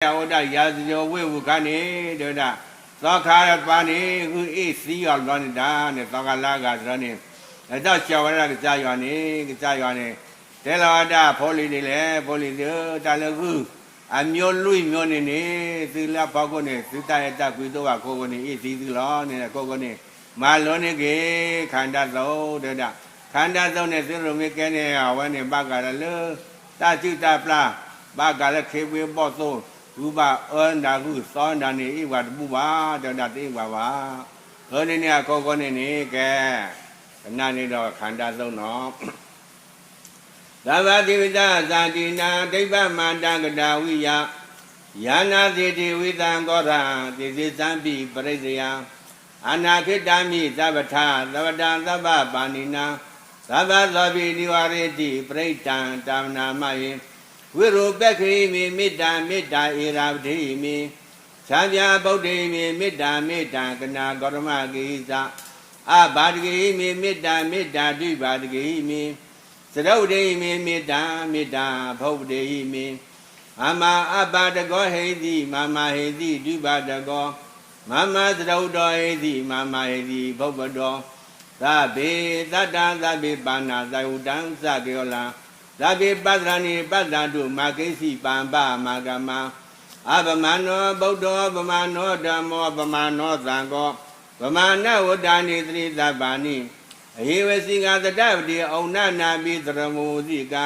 ဝဒရာဇယောဝိဝခဏိဒေဒသောခါရပါနေခုအေးစီရောလောနေတာနဲ့သောကလာကဆိုနေအတော့ကျော်ရကကြာရွာနေကြာရွာနေတေလဝဒဖောလီနေလေဖောလီတလခုအမျိုးလူမျိုးနေနေသီလဘောက်ကနေသီတရတကွေတော့ကကိုကနေအေးစီသီလောနေကိုကနေမာလုံးနေကေခန္ဓာသောဒေဒခန္ဓာသောနဲ့သီရမေကဲနေဝနေပကရလေတจิตပလာပကရခေဝေဘောသော ဥပဩန္တာကုသောန္တာနေဣဝတပုပါတတတိဝပါဟောနေနေကောကောနေနေကဲခဏနေတော့ခန္ဓာသုံးတော့သဗ္ဗတိဝိသဇာတိနာဒိဗ္ဗမန္တကတာဝိယယာနာတိတိဝိသံကောရတိစိသံပိပရိစ္ဆယအနာခိတမိသဗ္ဗထသဗ္ဗတံသဗ္ဗပါဏိနာသဗ္ဗသောပိနိဝရတိပရိတံတာမနာမယေ ဝိရုပက္ခိမိမေတ္တာမေတ္တာဧရာပတိမိသံဃာဗုဒ္ဓိမိမေတ္တာမေတ္တာကနာဂေါရမကိသအဘာဒကိမိမေတ္တာမေတ္တာဒိဘာဒကိမိသရုဒ္ဓိမိမေတ္တာမေတ္တာဗုဒ္ဓိမိအမအဘာတကောဟိတိမမဟိတိဒိဘာတကောမမသရုဒ္ဓောဟိတိမမဟိတိဗုဒ္ဓတောသဗ္ဗေတတ္တသဗ္ဗေပါဏာသယုတံသကေယောလံ သဗ္ဗေပတ္တရဏိပတ္တတုမာကိစီပံပမာကမအပမနောဗုဒ္ဓောပမနောဓမ္မောပမနောသံဃောပမနဝတ္တနိသတိသဗ္ဗာနိအဟိဝစီကသတ္တပတိဩနနာပိသရမောစီကံ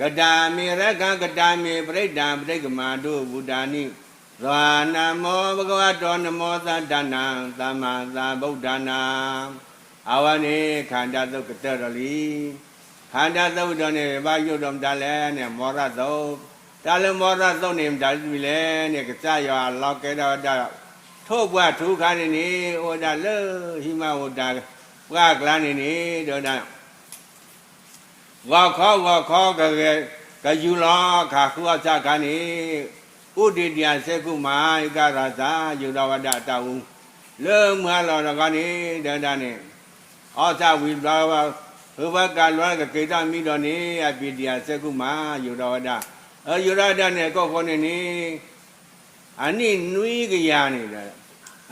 ကတာမေရကကတာမေပရိဒံပရိကမာတုဘုဒ္ဓာနိသဝနမောဘဂဝတောနမောသတ္တနာသမ္မာသမ္ဗုဒ္ဓနာအဝနေခန္ဓာသုတ်ကတရလီ ခန္ဓာသုတ်တော်နဲ့ဘာယုတ်တော်တလဲနဲ့မောရသုတ်တလဲမောရသုတ်နေဒါပြီလဲနဲ့ကြာရွာလောက်ကဲတော့ဒါထို့ဘွားထူခါနေနေဟောဒါလေဟိမဝဒဘွားကလာနေနေတော့ဒါဝါခောဝါခောကကကယူလာခါခုအချခါနေဥဒိတယစေကုမာဧကရသာယူတော်ဝဒတောင်းလေမလာတော့ကနေဒါဒါနဲ့ဩဇဝိလာဝ ဘုဘကလွားကကေတမိတော်နေအပိတယစကုမာယူတော်ဒအယူရဒနဲ့ကောခေါနေနေအနိနွေးကြရနေတာ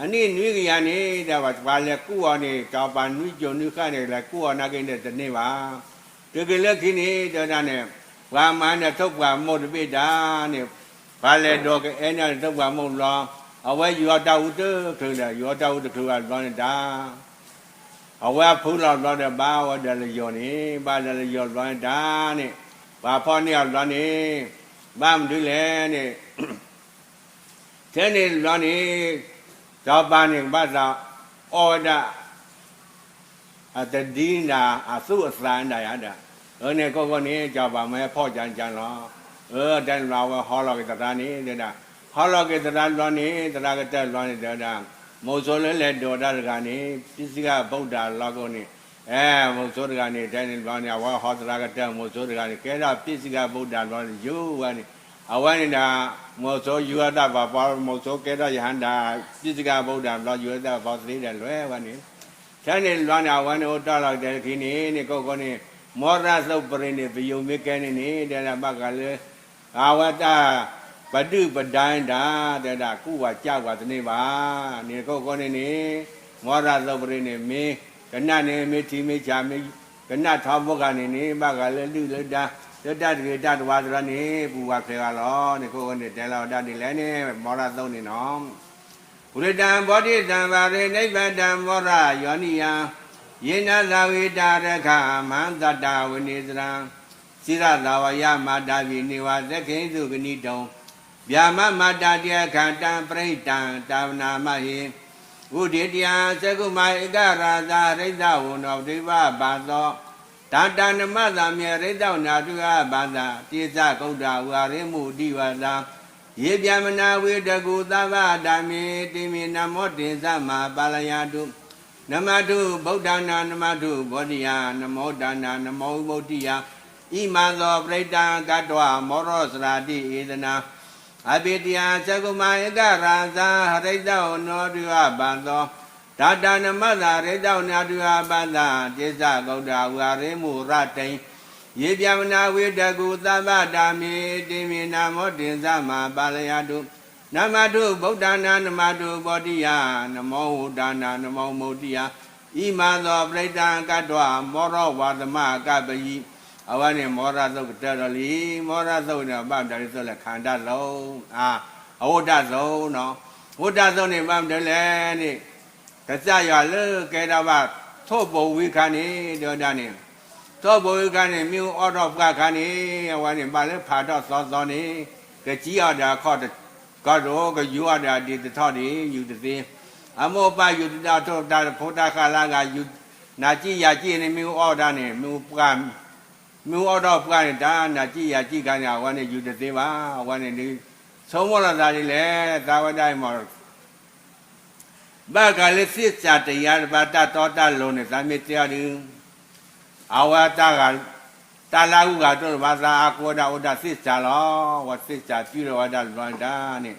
အနိနွေးကြရနေတာဘာလဲကုောနေကာပါနွေးကြုံနွေးခနေလဲကုောနာကိတဲ့တနေ့ပါတကယ်လက်ခင်းနေတော်တာနဲ့ဘာမန်နဲ့ထုတ်ပါမို့တပိတာနဲ့ဘာလဲတော့ကအဲနဲ့ထုတ်ပါမို့လောအဝဲယူတော်ဝတ္တခေတယ်ယူတော်ဝတ္တခေကလောနေတာ အဝဲဖူးလောက်တော့တဲ့ဘာဝတလျော်နေဘာတလျော်သွားတာနဲ့ဘာဖောင်းနေအောင်သွားနေဘာမတွေ့လဲနဲ့တဲ့နေသွားနေတော့ပါနေဘာသာအော်ဒါအတဒီနာအစုအစံတရားတာအဲ့နဲ့ကိုကိုနေကြပါမယ်ဖော့ကြံကြံလောအဲ့တန်လာဝဟောလောကတတာနေတဲ့ဟောလောကတတာလွန်နေတဲ့ကတက်လွန်နေတဲ့ မောဇောလဲလဲဒေါ်တာကနေပစ္စည်းကဗုဒ္ဓလောက်ကုန်နေအဲမောဇောတကနေတိုင်းနေလောင်းနေဝါဟောတရာကတက်မောဇောတကနေကဲတာပစ္စည်းကဗုဒ္ဓလောင်းနေယူဝါနေအဝိုင်းနေတာမောဇောယူရတာပါပါမောဇောကဲတာယဟန္တာပစ္စည်းကဗုဒ္ဓလောင်းယူရတာပေါ့သေးတယ်လွဲဝါနေတိုင်းနေလောင်းနေဝါနေဟောတာလောက်တဲ့ခင်းနေနေကောကောနေမောရသုတ်ပရိနေဘယုံမေကဲနေနေတဲ့ဘကလည်းအာဝတ္တ ပတုပဒိုင်းတာတဲ့ဒါကုဝကြောက်ပါတနေ့ပါနေကောကောနေနေမောရသုပရိနေမင်းကနနေမေတီမေချာမေကနထောဘောကနေနေဘကလည်းလူလတာတတတကေတတဝါသရနေပူဝခေကလောနေကောကောနေတဲလောတတိလည်းနေမောရသုံးနေနော်ဘုရတံဘောဓိတံပါရိနိဗ္ဗတံမောရယောနိယယေနသဝေတာရခမန္တတဝိနေသရံစိရသာဝယမာတာပိနေဝသက္ခိသုကနိတုံ ဗျာမမတတယခန္တံပရိတံတာဝနာမဟိဝုဒိတယသကုမဧကရာဇာရိဒဝနောဒိဗဘာသောတတနမသမြေရိဒဝနာတုယဘာသာတိသကုဒ္ဒဝါရိမှုတိဝသာယေပြမနာဝေတကုသဗ္ဗဓမ္မေတိမေနမောတေသမပါလယတုနမတုဗုဒ္ဓနာနမတုဘောဓိယနမောဒါနာနမောဗုဒ္ဓိယဣမံသောပရိတံကတ္တဝမောရောစရာတိဧဒနာ အပိတယသကုမဧကရာဇာဟရိတောနောတုအပန္တောဒါတနမသာရိတောနာတုအပန္တာတိစ္ဆဂௌဒဝါရိမှုရတိံယေပြမနာဝေတကုသဗ္ဗတာမေတိမေနာမောတင်သမပါလယတုနမတုဗုဒ္ဓနာနမတုဘောတိယနမောဝုဒ္ဒနာနမောမုဒ္ဒိယဣမသောပရိဒံကတ္တဝမောရောဝါသမကပယိ အဝနေမောရသုတ်တတော်လီမောရသုတ်နဲ့ဗတ္တရိဆိုလဲခန္ဓာလုံးအာအဝဒ္ဒဆုံးနော်ဝဒ္ဒဆုံးနေဗမ္တလဲနေကကြရလေကဲတော့ဗသောဘဝိခဏိတောဒနေသောဘဝိခဏိမြို့အော်တော့ကခဏိအဝနေပါလေဖာတော့သောသောနေကကြီးရတာခေါ်ကတော့ကယူရတာဒီတထော့ဒီယူတဲ့သိအမောပယူတာတော့တာဖောတာခလာကယူနာကြည့်ရကြည့်နေမြို့အော်တာနေမြို့က မြို့အော်တော့ကနေဒါနာကြည့်ရကြည့်ကညာဝနေယူတဲ့သိပါဝနေဒီသုံးမလာတာလေသာဝတိုင်းမှာဘာကလေးစစ်စာတရားဘာတတော်တလုံးနဲ့သာမေတရားဒီအဝတာကတာလာဟုကတော့ဘာသာအကောဒဥဒစစ်စာလောဝစစ်စာပြုတော်ဝဒလွန်တာနဲ့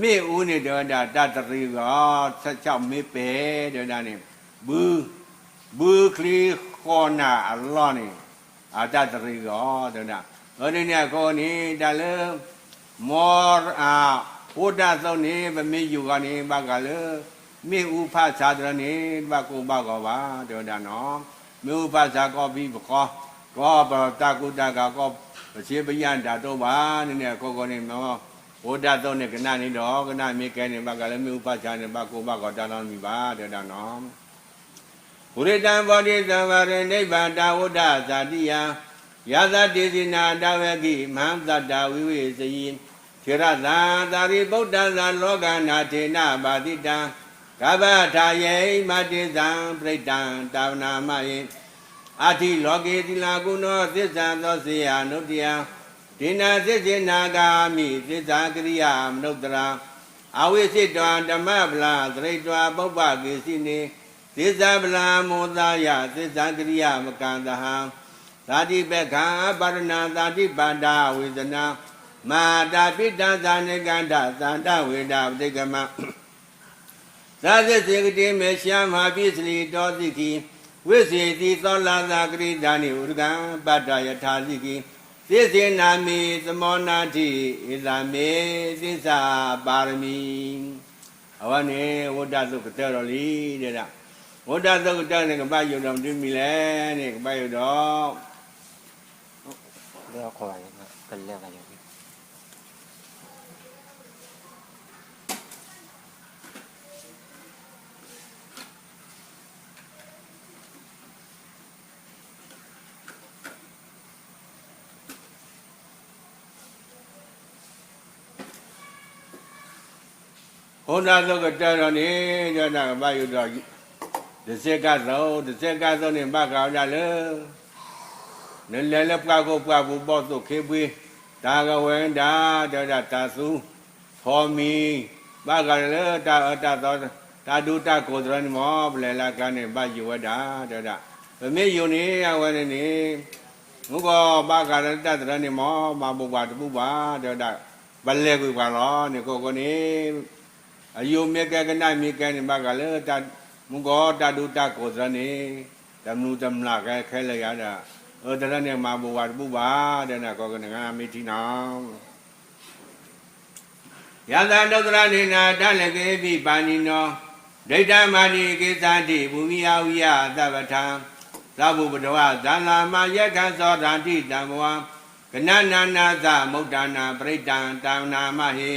မေဦးနေတော်တာတတရီကော16မေပဲတော်တာနဲ့ဘူးဘူးခလီခေါနာအလောနဲ့ အတတရီကောတော်တာဟောဒီနေ့ကိုနေတလည်းမောအာဝဒသုံးနေဗမေယူကနေဘာကလည်းမေဥဖသာတရနေဘကုဘကောပါတော်တာနော်မေဥဖသာကောပြီးဘကောကောပတကုတကကောပချေပယံဓာတော့ပါနည်းနည်းကောကောနေမောဝဒသုံးနေကနနေတော့ကနမေကဲနေဘကလည်းမေဥဖသာနေဘကုဘကောတာတော်မိပါတော်တာနော် ဘုရိတံဘောဓိသံဝရနိဗ္ဗာန်တာဝဒဇာတိယယသတိစိနာတဝကိမဟံသတ္တဝိဝေစယိခေရသံသာရိဗုဒ္ဓဇာလောကနာထေနပါတိတံကဗ္ဗထာယေမတိဇံပရိတံတာဝနာမယေအာတိလောကေတိလာကုနောသစ္ဆာသောစေယနုတ္တယဒိနာစိစေနာဂာမိသစ္စာကရိယာမနုဿရာအဝိစိတဝဓမ္မဗလာသရိတဝပုပ္ပကေစီနေ သစ္စာဗလာမောသာယသစ္စာကရိယာမကံတဟံသာတိပက္ခပါရဏသာတိပါဒဝေဒနာမာတာပိတ္တဇာနေကန္တသန္တဝေဒပတိကမသာသစေကတိမေရှမ်းမဟာပိစလီတောတိကိဝိစေတိသောလာသာကရိဒါနိဥရကံပတ္တယထာတိကိသစ္စေနာမိသမောနာတိဣဇာမေသစ္စာပါရမီအဝနေဝဒ္ဒသုကတေတော်လီတဲ့လား ဝဒ္ဒသုကတေနဲ့ကပယုတော်တွင်ပြီလေတဲ့ကပယုတော် เรื่องควายเป็นเรื่องอะไรพี่ ဟောနာသုကတေတော်နေကြတာကပယုတော် တစ်စက်ကသောတစ်စက်ကသောနေဘကောင်းကြလေနလဲလပကကိုပပူပေါ့သုခေပွေးဒါကဝန္တာတောတာတာစုဖောမီဘကလေတာအတသောတာဒုတကိုသရဏမောပလေလာကနေဘယဝတာတောတာဗမေယုန်နေယဝရနေငုကောဘကရတသရဏမောမဘုဘာတပုပါတောတာဘလေကွပါလောနေကိုကိုနေအယုမေကကနမေကနေဘကလေတာ မကောတတုတကိုဇနေဓမ္မုဓမ္မလကခဲလရတာဩတရနဲ့မဘဝတပုပါတဲ့နာကောကနငါမေတိနောင်ယန္တဒုဒရနေနာတလကေပိပါဏိနောဒိဋ္ဌမာတိကိသတိဘူမိယဝိယသဗ္ဗထံသဗ္ဗပတဝဇာလာမယက္ခသောဓာတိတံဘဝကနနာနာသမုဒ္ဒနာပရိတ္တံတံနာမဟိ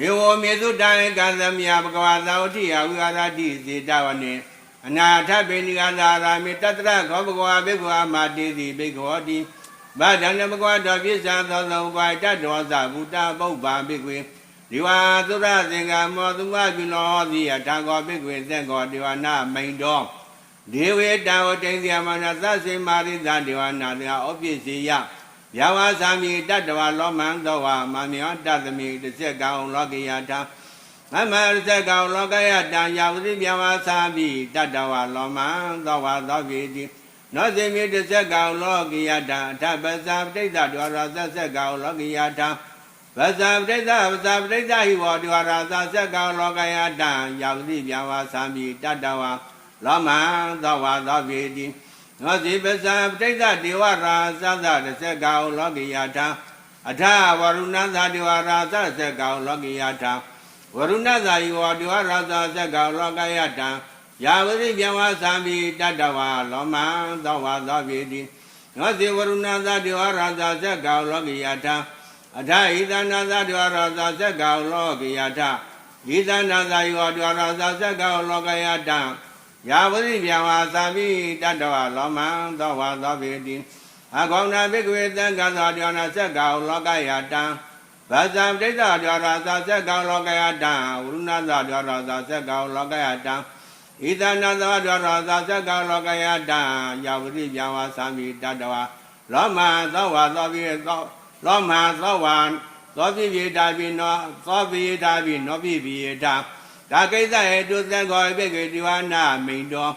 ယေဝမေသုတံကံသမယဘဂဝါသာဝတိယဝိဟာရတိစေတဝနေအနာထပိဏိကသာရာမိတတရခောဘဂဝါဘေဘဝမာတိတိဘေခောတိဗဒံနဘဂဝါတော်ပြစ္ဆာသောသောဘွာတတ္တောသဘုတ္တပုပ္ပါဘေကွေဒီဝါသုရသင်္ကမောသူဝပြုလောသီအထာကောဘေကွေသက္ကောဒီဝနာမိန်တော်ဒေဝေတဝတိန်စီယမနာသစေမာရိသဒေဝနာတေဩပြည့်စီယ ယဝါသာမိတတ္တဝလောမံသောဝမမေယတသမိတစ္ဆကံလောကိယထာမမရဇကောင်လောကယတံယာဝတိမြဝါသာပိတတ္တဝလောမံသောဝသောပိတိနောစေမိတစ္ဆကောင်လောကိယတံအထပဇာပဋိသဒွါရသစ္ဆကောင်လောကိယတံပဇာပဋိသပဇာပဋိသဟိဝဒွါရသစ္ဆကောင်လောကယတံယာဝတိမြဝါသာပိတတ္တဝလောမံသောဝသောပိတိ နောစီပဇာပဋိသဒေဝရာသသတစ္ဆကောလောကိယထာအထဝရုဏသဒေဝရာသတစ္ဆကောလောကိယထာဝရုဏသယောဒေဝရာသသစ္ဆကောလောကယထာယာဝတိပြဝသံဘိတတဝါလောမံသောဝါသောပိတိနောစီဝရုဏသဒေဝရာသသစ္ဆကောလောကိယထာအထဣသနာသဒေဝရာသသစ္ဆကောလောကိယထာဣသနာသယောဒေဝရာသသစ္ဆကောလောကယထာ ယာဝတိပြဝါသံဘိတတဝါလောမံသောဝါသောပိတိအကောဏဘိကဝေသံဃာသောဒေဝနာသစ္ဆကောလောကယတံဗဇံပဋိသဒေဝရာသသစ္ဆကောလောကယတံဝရုဏသဒေဝရာသသစ္ဆကောလောကယတံဣသနာသဒေဝရာသသစ္ဆကောလောကယတံယာဝတိပြဝါသံဘိတတဝါလောမံသောဝါသောပိသောလောမံသောဝါသောပိပိတာပိနောသောပိတာပိနောပိပိတာ ဒါကိစ္စဟေတုသံဃောပိကေတိဝနာမိန်တော်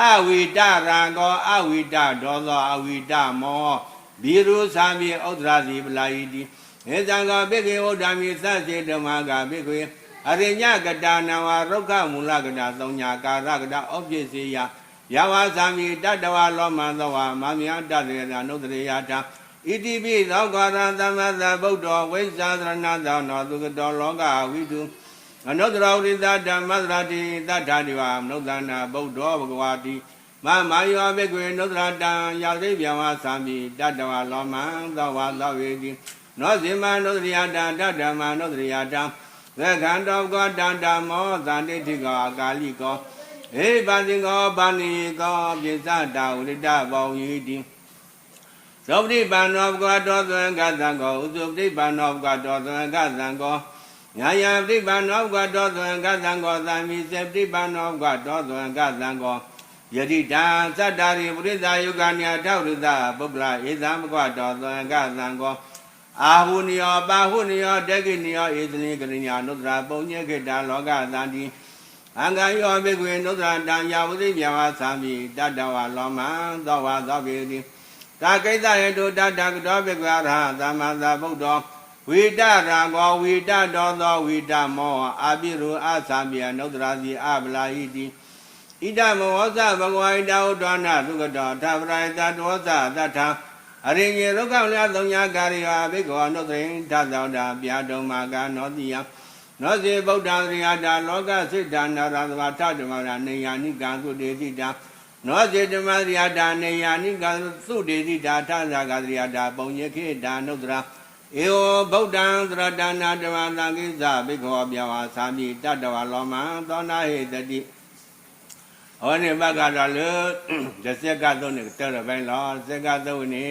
အဝိတရံကောအဝိတဒောသောအဝိတမောဘီရုသံပြေဥဒ္ဒရာစီပလာယိတိေဇံကောပိကေဝဒ္ဓမီသစေဓမ္မကပိကေအရိညကတာနဝရုက္ခမူလကတာသုံးညာကာရကတာဩပြည့်စေယယဝသံပြေတတဝလောမသောဝမမြတ်တတေနာနုတရေယတာဣတိပိသောကာရသမ္မသဗုဒ္ဓဝိဇ္ဇာသရဏသောနောသူကတော်လောကဝိတု အနုတ္တရဝိသဓမ္မသရတိတတ္ထာတိဝမနုဿာနာဗုဒ္ဓဘဂဝတိမမာယောဘေကွေနုတ္တရတံယာသိဗျံဝသံပိတတဝလောမံသောဝသောဝေတိနောဇိမနုတ္တရိယတံတတ္တမနုတ္တရိယတံသက္ကံတောကောတန္တမောသန္တိတိကောအကာလိကောဟေပါတိကောပါဏိကောပိစ္ဆတာဝိတဘောင်ယိတိသောပတိပန္နောဘဂဝတောသံဃသံကောဥစုပတိပန္နောဘဂဝတောသံဃသံကော ညာယပฏิပန္နောဘဂဝတောသံဃသံကောသံမိစေပฏิပန္နောဘဂဝတောသံဃသံကောယတိတံသတ္တာရိပရိသယုဂာနိယထောရုသပုပ္ပလဧသံဘဂဝတောသံဃသံကောအာဟုနိယောပါဟုနိယောတက္ကိနိယောဧသနိကရိညာနုတ္တရာပုံညေခေတ္တလောကသန္တိအင်္ဂယောဘေကွေနုတ္တရာတံယာဝတိမြဝသံမိတတ္တဝလောမံသောဝသောပိတိကာကိတယေတုတတ္တကတောဘေကွာရဟသမ္မာသမ္ဗုဒ္ဓော ဝိတရာကောဝိတတော်သောဝိတမောအာပိရုအသံပြနုတ္တရာစီအပလာဟိတိဣဒမောဇဘဂဝိတဥဒ္ဒနာသုကတောသဗ္ဗရိတတောဇသတ္ထအရိညေလောကလျာသုံးညာကာရိယဘိကောနုသိင်သသောတာပြာတုံမာကနောတိယနောစေဗုဒ္ဓံရိယတာလောကစိတ်တနာရသဝထဓမ္မရာနေယာနိကံသုတေတိတာနောစေဓမ္မရိယတာနေယာနိကံသုတေတိတာထသကရိယတာပုံညခေတာနုတ္တရာ ဧဝဗုဒ္ဓံသရတနာဓမ္မသံကိစ္စဘိခောပြဝါသာမိတတဝလောမံသောနာဟိတတိဟောနေဘကတော့လေတစ်စက်ကသုံးနေတော်တော်ပိုင်းလောစက်ကသုံးနေ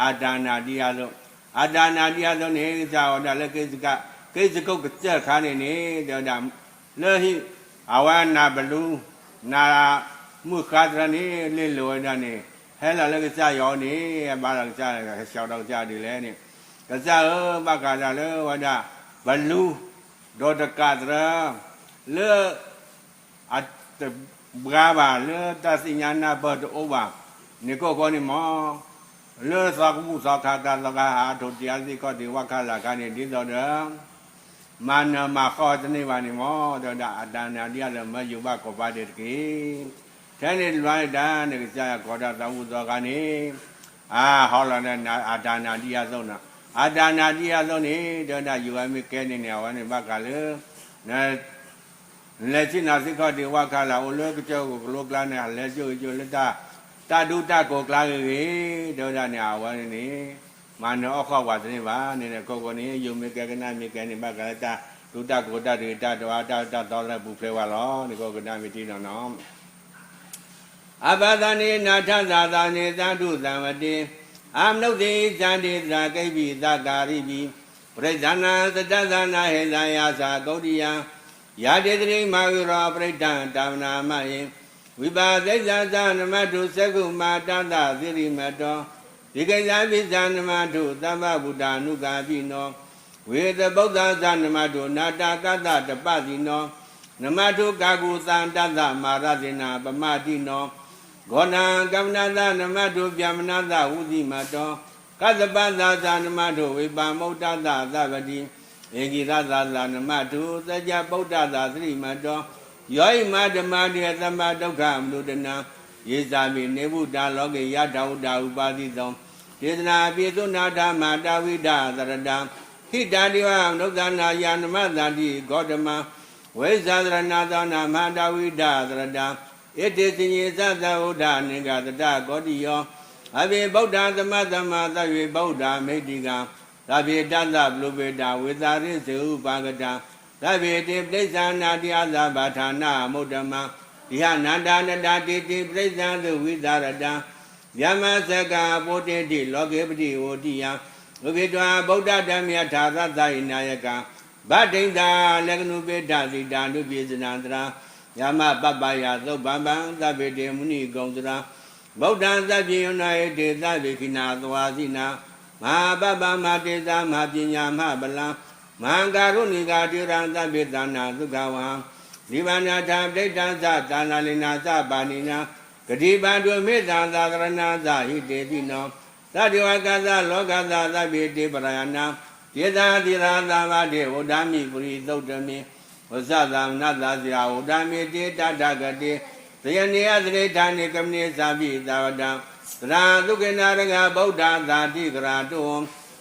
အာဒါနာတရားသုံးအာဒါနာတရားသုံးနေသာဝတလည်းကိစ္စကကိစ္စကုတ်ကြက်ခါနေနေတော့ဒါလေဟိအဝနာဘလူနာမှုခါဒရနေလေလောဒနေဟဲလာလည်းကြရောနေဘာလာကြရှောက်တော့ကြတယ်လေနေ ကစားဘကလာလေဝဒဘလူဒေါတကတရလေအတဘာဘာလေတသိညာနာဘတ်အိုဘာနေကောကောနေမောလေသာကူသာခတာလကဟာတို့တရားစီကောဒီဝခလာကနေဒီတော်တယ်မာနမခောတနေပါနေမောတော့ဒါအတဏာတရားလည်းမယူဘကောပါတဲ့တကေထဲနေလွိုင်းတာနေကြာကောတာသံဝုသောကနေအာဟောလာတဲ့အာဒါနာတရားဆုံးတာ အာဒါနာတရားဆုံးနေတော့ဒါယူဝမေကဲနေနေဝါနေဘကလေနဲလက်ချိနာစိခောတေဝခလာဝလောကကြောကိုဂလောကလာနေလက်ကျိုကျိုလက်တာတာဒုတကိုကလာရေဒေါဒနေအဝနေနေမာနောအခောဝါစနေပါနေနေကိုကိုနေယုံမေကကနာမေကနေဘကလတာဒုတကိုတတေတတဝါတတတော်လည်းဘူးဖဲဝါလောဒီကိုကနာမီတီနော်နော်အဘဒနေနာထသာသာနေသန္တုသံဝတိ အာမနုဿေဇန္တိသာကိပိသကာရိပိပရိဇာနာသတ္တသနာဟေဇာယာသာဂௌတိယယာတေတိမာဝိရောပရိဒ္ဒံတာဝနာမယေဝိပါသိဇာသနမတုသက္ကုမာတတသီရိမတောဒီကိစ္စပိဇာနမတုသမ္မဗုဒ္ဓ ानु ကာပိနောဝေသဗုဒ္ဓသနမတုနာတာကတတပတိနော နမတုကာကုသံတတမာရတိနာပမတိနော ဂောဏံကမ္မနာသနမတုဗျမနာသဝုတိမတောကသပသသနမတုဝိပါမုဒ္ဒသသဗတိဧကိသသသနမတုသကြဗုဒ္ဓသသတိမတောယောဣမဓမ္မတေသမ္မာဒုက္ခမနုဒနာယေဇာမိနေဗုဒ္ဓလောကေယတဝုဒ္ဓဥပါတိသောဒေသနာပိသုနာဓမ္မာတဝိဒသရတံဟိတာတိဝနုဿာနာယနမတန္တိဂေါတမဝိဇာသရဏသောနာမတဝိဒသရတံ ဣတိစညေသသဝုဒ္ဓနိဂတတဂေါတိယောအဘိဗုဒ္ဓသမတ္တမသဗ္ဗေဗုဒ္ဓမိတ်တိကသဗ္ဗေတသပလုပေတဝေသာရိစေဥပါကတံသဗ္ဗေတိပိဋ္ဌာနာတိအသဗ္ဗဌာနာမုဒ္ဓမံဒီဟနန္ဒာနတာတိတိပိဋ္ဌာသုဝိသရတံယမစကပုတေတိလောကေပတိဝတိယဝိကေတဝဗုဒ္ဓဓမ္မယထာသသယနာယကဗဒိဋ္ဌာလက္ခဏုပေတသီတာနုပြေစနန္တရာ ယမပပ္ပယသုဗ္ဗံဗံသဗ္ဗေတေမုနိဂုံစရာဗုဒ္ဓံသဗ္ဗေယနာယေတေသဗ္ဗေခိနာသဝါစီနာမဟာပပ္ပမတေသမဟာပညာမဗလံမဟာကာရုဏိကာတိရံသဗ္ဗေသနာသုခဝံဒီဗန္နာထာပဋိဋ္ဌာသသာနာလိနာသပါဏိနာဂတိပံတုမေတ္တာသာကရဏသဟိတေတိနောသတ္တဝကသလောကသသဗ္ဗေတေပရယနာယေသာတိရာသာဝတေဝဒ္ဓမိပုရိသုတ်တမေ ဝဇသနတ္တဇာဝဒ္ဓမိတေတတဂတေသယနေယသရေဌာနေကမနိသာပိသာဝတံသရာသုကေနာရကဗုဒ္ဓသာတိကရာတုံ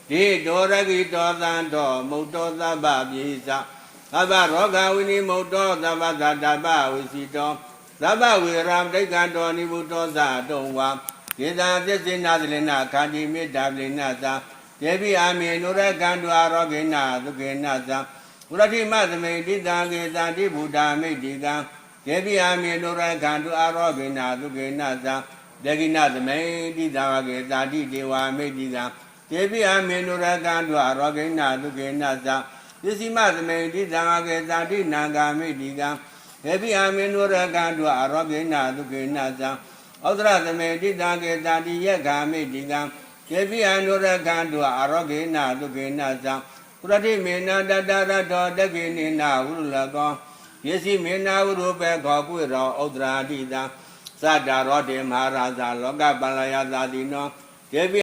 ဒီတောရကိတောသံတော်မုတ်တောသဗ္ဗပိသသဗ္ဗရောဂဝိနိမုတ်တောသဗ္ဗသတ္တပဝိစီတောသဗ္ဗဝေရံဒိဋ္ဌံတောနိဗုတောသတုံဝါဒေသာသစ္စေနာသလေနာခန္တီမေတ္တာပလေနာသာတေပိအာမေနုရကံတွာရောဂေနာသုကေနာသာ ဘုရတိမသမိတိတံကေသတိဗုဒ္ဓမိတ်တိကံတေပိအာမေနုရကံတွာရောဂေနာသုကေနာသာဒေဂိနာသမိတိတံကေသာတိဒေဝမိတ်တိကံတေပိအာမေနုရကံတွာရောဂေနာသုကေနာသာပစ္စည်းမသမိတိတံကေသာတိနံကာမိတ်တိကံေပိအာမေနုရကံတုအရောဂေနသုကေနသံဩဒရသမေတိတံကေတာတိယက္ခာမိတိကံေပိအာနုရကံတုအရောဂေနသုကေနသံ ပုရတိမေနတတရတောတကေနိနာဝုလကောယေစီမေနာဝရုပေခောကွေရောဩဒရာတိတံသတ္တရောတေမဟာရာဇာလောကပလယသာတိနောေပိ